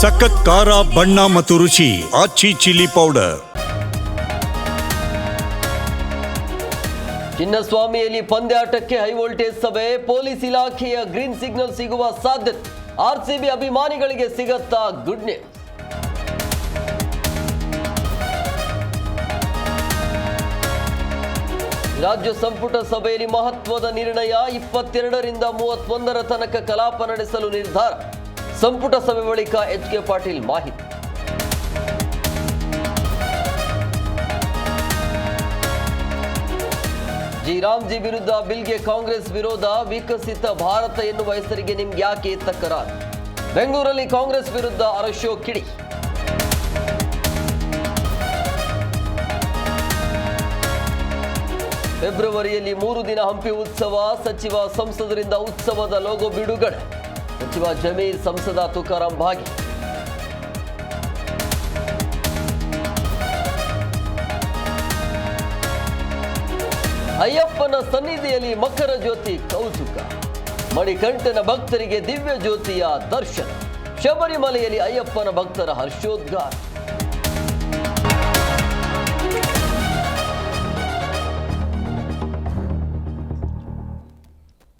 ಸಖತ್ ಖಾರ, ಬಣ್ಣ ಮತ್ತು ರುಚಿ, ಆಚಿ ಚಿಲ್ಲಿ ಪೌಡರ್. ಚಿನ್ನಸ್ವಾಮಿಯಲ್ಲಿ ಪಂದ್ಯಾಟಕ್ಕೆ ಹೈ ವೋಲ್ಟೇಜ್ ಸಭೆ, ಪೊಲೀಸ್ ಇಲಾಖೆಯ ಗ್ರೀನ್ ಸಿಗ್ನಲ್ ಸಿಗುವ ಸಾಧ್ಯತೆ. ಆರ್ಸಿಬಿ ಅಭಿಮಾನಿಗಳಿಗೆ ಸಿಗತ್ತಾ ಗುಡ್ ನ್ಯೂಸ್ ರಾಜ್ಯ ಸಂಪುಟ ಸಭೆಯಲ್ಲಿ ಮಹತ್ವದ ನಿರ್ಣಯ ಇಪ್ಪತ್ತೆರಡರಿಂದ ಮೂವತ್ತೊಂದರ ತನಕ ಕಲಾಪ ನಡೆಸಲು ನಿರ್ಧಾರ. ಸಂಪುಟ ಸಭೆ ಬಳಿಕ ಎಚ್ ಕೆ ಪಾಟೀಲ್ ಮಾಹಿತಿ. ಜಿ ರಾಮ್ಜಿ ವಿರುದ್ಧ ಬಿಲ್ಗೆ ಕಾಂಗ್ರೆಸ್ ವಿರೋಧ, ವಿಕಸಿತ ಭಾರತ ಎನ್ನುವ ಹೆಸರಿಗೆ ನಿಮ್ಗೆ ಯಾಕೆ ತಕರಾರು ಬೆಂಗಳೂರಲ್ಲಿ ಕಾಂಗ್ರೆಸ್ ವಿರುದ್ಧ ಅರಶೋ ಕಿಡಿ. ಫೆಬ್ರವರಿಯಲ್ಲಿ ಮೂರು ದಿನ ಹಂಪಿ ಉತ್ಸವ, ಸಚಿವ ಸಂಸದರಿಂದ ಉತ್ಸವದ ಲೋಗೋ ಬಿಡುಗಡೆ. ಸಚಿವ ಜಮೀರ್ ಸಂಸದ ತುಕಾರಾಂ ಭಾಗಿ. ಅಯ್ಯಪ್ಪನ ಸನ್ನಿಧಿಯಲ್ಲಿ ಮಕರ ಜ್ಯೋತಿ ಕೌತುಕ. ಮಣಿಕಂಠನ ಭಕ್ತರಿಗೆ ದಿವ್ಯ ಜ್ಯೋತಿಯ ದರ್ಶನ. ಶಬರಿಮಲೆಯಲ್ಲಿ ಅಯ್ಯಪ್ಪನ ಭಕ್ತರ ಹರ್ಷೋದ್ಗಾರ.